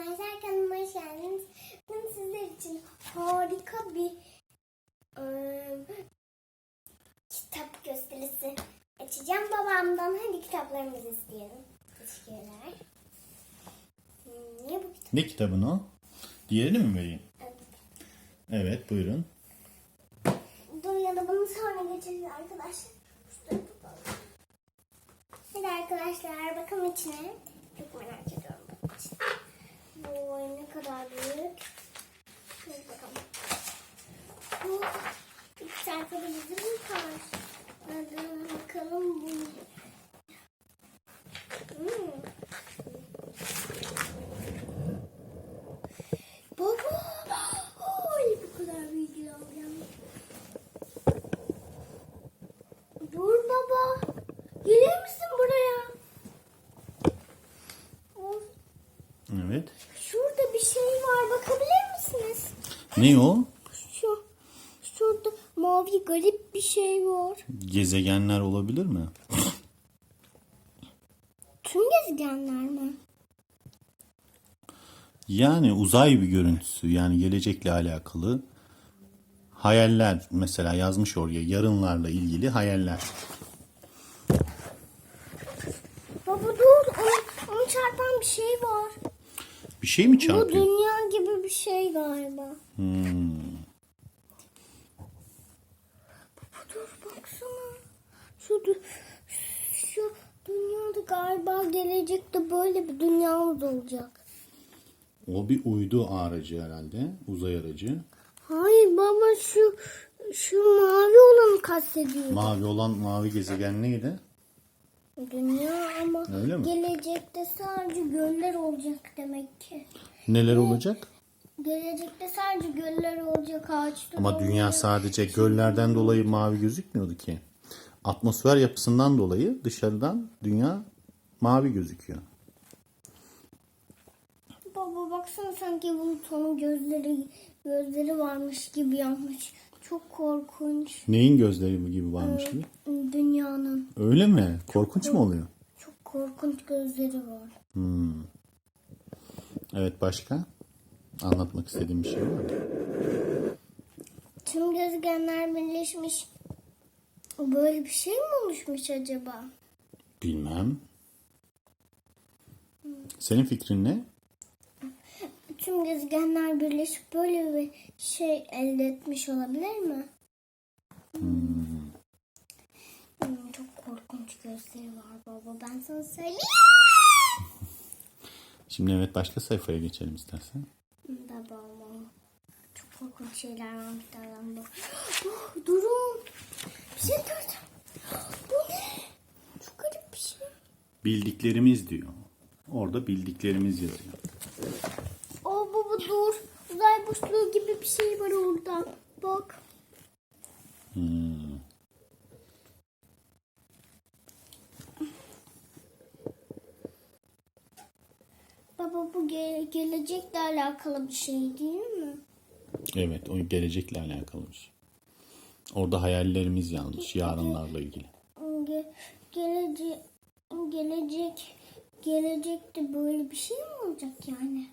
arkadaşlar kanalıma hoş geldiniz. Bugün sizler için harika bir ıı, kitap gösterisi açacağım babamdan. Hadi kitaplarımızı isteyelim. Teşekkürler. Ne bu kitap? Ne kitabın o? Diğerini mi vereyim? Evet. Evet buyurun. Dur ya da bunu sonra geçeceğiz arkadaşlar. Hadi arkadaşlar bakalım içine. Çok merak ediyorum bunun içine. Bu ne kadar büyük. Hadi bakalım. Bu ilk sayfada bizi mi Hadi bakalım bu. Hmm. Baba! Oy bu kadar bilgi alacağım. Dur baba. Gelir misin buraya? Of, Evet. Şurada bir şey var. Bakabilir misiniz? Ne o? Şu. Şurada mavi garip bir şey var. Gezegenler olabilir mi? Tüm gezegenler mi? Yani uzay bir görüntüsü yani gelecekle alakalı hayaller mesela yazmış oraya yarınlarla ilgili hayaller. Baba dur. Onu, onu çarpan bir şey var. Bir şey mi Bu çarpıyor? dünya gibi bir şey galiba. Hmm. Dur baksana. Şu, dü- şu dünyada galiba gelecekte böyle bir dünyamız olacak. O bir uydu aracı herhalde. Uzay aracı. Hayır baba şu şu mavi olanı kastediyor. Mavi olan mavi gezegen neydi? Dünya ama Öyle mi? gelecekte sadece göller olacak demek ki. Neler olacak? Gelecekte sadece göller olacak ağaçlar Ama dünya olacak. sadece göllerden dolayı mavi gözükmüyordu ki. Atmosfer yapısından dolayı dışarıdan dünya mavi gözüküyor. Baba baksana sanki Bulut'un gözleri gözleri varmış gibi yapmış. Çok korkunç. Neyin gözleri gibi varmış gibi? Dünyanın Öyle mi? Korkunç mu oluyor? çok korkunç gözleri var. Evet başka? Anlatmak istediğim bir şey var mı? Tüm gezegenler birleşmiş. Böyle bir şey mi oluşmuş acaba? Bilmem. Senin fikrin ne? Tüm gezegenler birleşip böyle bir şey elde etmiş olabilir mi? Hmm, çok korkunç gözleri var baba. Ben sana söyleyeyim. Şimdi evet başka sayfaya geçelim istersen. Baba. Çok korkunç şeyler varmış dayan bu. Oh, durun. Bir şey gördüm. Bu ne? Çok garip bir şey. Bildiklerimiz diyor. Orada bildiklerimiz yazıyor. Oh baba dur. Uzay boşluğu gibi bir şey var orada. Bak. Hmm. Baba bu ge- gelecekle alakalı bir şey değil mi? Evet o gelecekle alakalı bir şey. Orada hayallerimiz yanlış. Yarınlarla ilgili. Ge- gelecek gelecek gelecekte böyle bir şey mi olacak yani?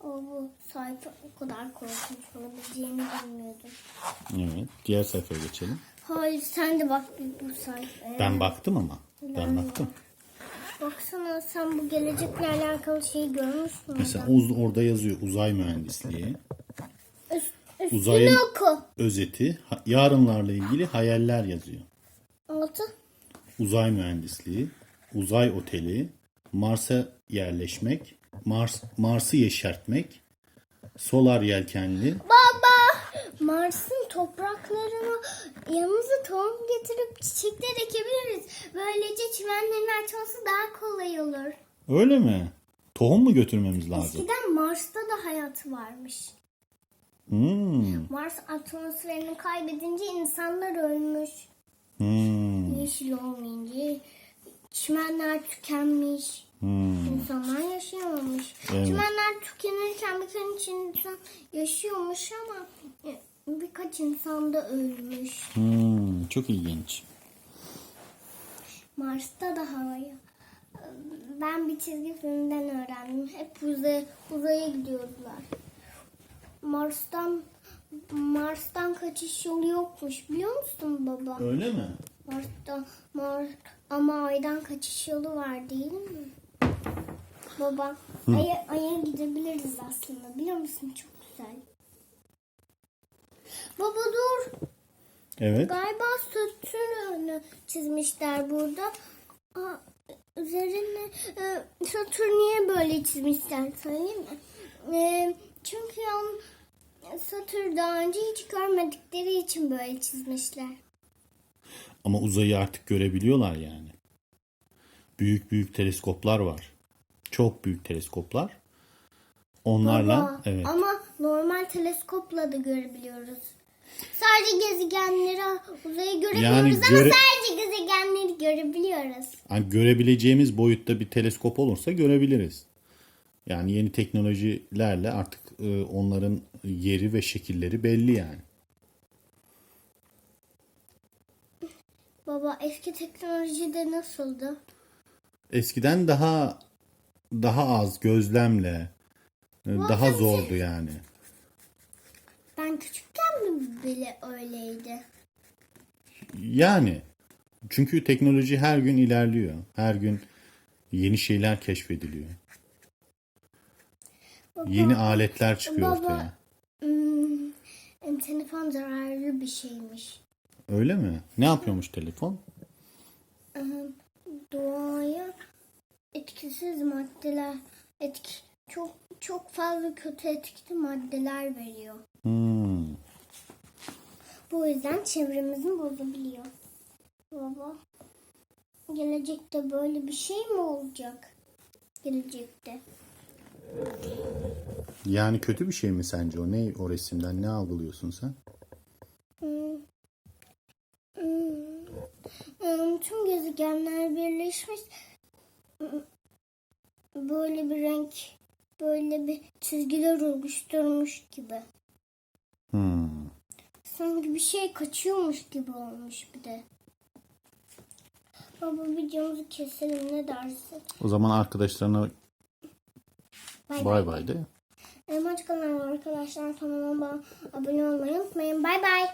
O bu sayfa o kadar korkunç olabileceğini bilmiyordum. Evet. Diğer sayfaya geçelim. Hayır sen de bak bu sayfaya. Ben baktım ama. Ben baktım. Baksana sen bu gelecekle alakalı şeyi görmüş müsün? Mesela uz- orada yazıyor uzay mühendisliği. Üst, Uzayın oku. özeti yarınlarla ilgili hayaller yazıyor. Altı. Uzay mühendisliği, uzay oteli, Mars'a yerleşmek, Mars Mars'ı yeşertmek, solar yelkenli, Baba! Mars'ın topraklarına yanımıza tohum getirip çiçekler ekebiliriz. Böylece çimenlerin açması daha kolay olur. Öyle mi? Tohum mu götürmemiz lazım? Eskiden Mars'ta da hayat varmış. Hmm. Mars atmosferini kaybedince insanlar ölmüş. Hmm. Yeşil olmayınca çimenler tükenmiş. Hmm. İnsanlar yaşayamamış. Evet. Çimenler tükenirken birkaç insan yaşıyormuş ama e, birkaç insan da ölmüş. Hmm. Çok ilginç. Mars'ta da havaya ben bir çizgi filmden öğrendim. Hep uzaya, uzaya gidiyordular. Mars'tan Mars'tan kaçış yolu yokmuş biliyor musun baba? Öyle mi? Mars'ta Mars ama Ay'dan kaçış yolu var değil mi? Baba Ay'a, Ay'a gidebiliriz aslında biliyor musun? Çok güzel. Baba dur. Evet. Galiba Satürn'ü çizmişler burada. Aa, üzerine e, Satürn niye böyle çizmişler söyleyeyim mi? E, çünkü on, Satürn daha önce hiç görmedikleri için böyle çizmişler. Ama uzayı artık görebiliyorlar yani. Büyük büyük teleskoplar var. Çok büyük teleskoplar. Onlarla Baba, evet. Ama normal teleskopla da görebiliyoruz. Sadece gezegenleri uzayı göremiyoruz Yani ama göre- sadece gezegenleri görebiliyoruz. Hani görebileceğimiz boyutta bir teleskop olursa görebiliriz. Yani yeni teknolojilerle artık e, onların yeri ve şekilleri belli yani. Baba eski teknolojide nasıldı? Eskiden daha daha az gözlemle e, daha zordu yani. Ben küçükken mi bile öyleydi? Yani çünkü teknoloji her gün ilerliyor. Her gün yeni şeyler keşfediliyor. Baba, Yeni aletler çıkıyor Baba. ortaya. hmm, telefon zararlı bir şeymiş. Öyle mi? Ne yapıyormuş telefon? Doğaya etkisiz maddeler, etki, çok çok fazla kötü etkili maddeler veriyor. Hmm. Bu yüzden çevremizi bozabiliyor. Baba, gelecekte böyle bir şey mi olacak? Gelecekte. Yani kötü bir şey mi sence o? Ne o resimden ne algılıyorsun sen? Hmm. Hmm. Hmm, Tüm gezegenler birleşmiş. Böyle bir renk, böyle bir çizgiler oluşturmuş gibi. Hmm. Sanki bir şey kaçıyormuş gibi olmuş bir de. Baba videomuzu keselim ne dersin? O zaman arkadaşlarına Bay bay bay de. Elmaç kanalı arkadaşlar kanalıma abone olmayı unutmayın. Bay bay.